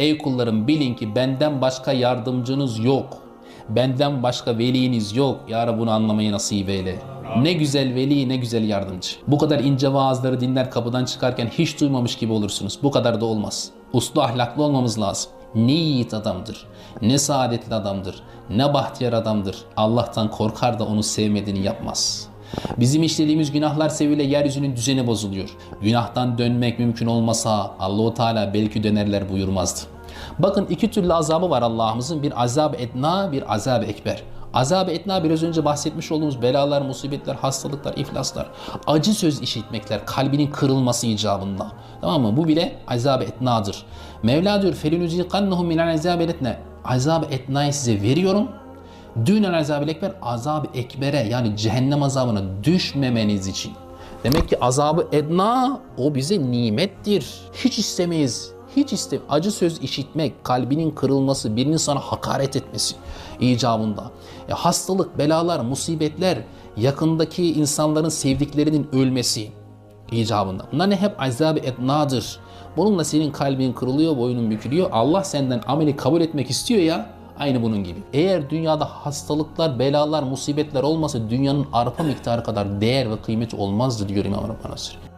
Ey kullarım bilin ki benden başka yardımcınız yok. Benden başka veliniz yok. Ya Rabbi bunu anlamayı nasip eyle. Ne güzel veli ne güzel yardımcı. Bu kadar ince vaazları dinler kapıdan çıkarken hiç duymamış gibi olursunuz. Bu kadar da olmaz. Uslu ahlaklı olmamız lazım. Ne yiğit adamdır, ne saadetli adamdır, ne bahtiyar adamdır. Allah'tan korkar da onu sevmediğini yapmaz. Bizim işlediğimiz günahlar sebebiyle yeryüzünün düzeni bozuluyor. Günahtan dönmek mümkün olmasa Allahu Teala belki dönerler buyurmazdı. Bakın iki türlü azabı var Allah'ımızın. Bir azab etna, bir azab ekber. Azab-ı etna biraz önce bahsetmiş olduğumuz belalar, musibetler, hastalıklar, iflaslar, acı söz işitmekler, kalbinin kırılması icabında. Tamam mı? Bu bile azab-ı etnadır. Mevla diyor فَلِنُزِيقَنَّهُمْ مِنَ الْعَذَابِ etne. Azab-ı etnayı size veriyorum. Dünel azab-ı ekber, azab-ı ekbere yani cehennem azabına düşmemeniz için. Demek ki azabı edna o bize nimettir. Hiç istemeyiz. Hiç iste acı söz işitmek, kalbinin kırılması, birinin sana hakaret etmesi icabında. E, hastalık, belalar, musibetler, yakındaki insanların sevdiklerinin ölmesi icabında. Bunlar ne hep azab-ı ednadır. Bununla senin kalbin kırılıyor, boynun bükülüyor. Allah senden ameli kabul etmek istiyor ya. Aynı bunun gibi. Eğer dünyada hastalıklar, belalar, musibetler olmasa dünyanın arpa miktarı kadar değer ve kıymeti olmazdı diyor İmam Rabbani.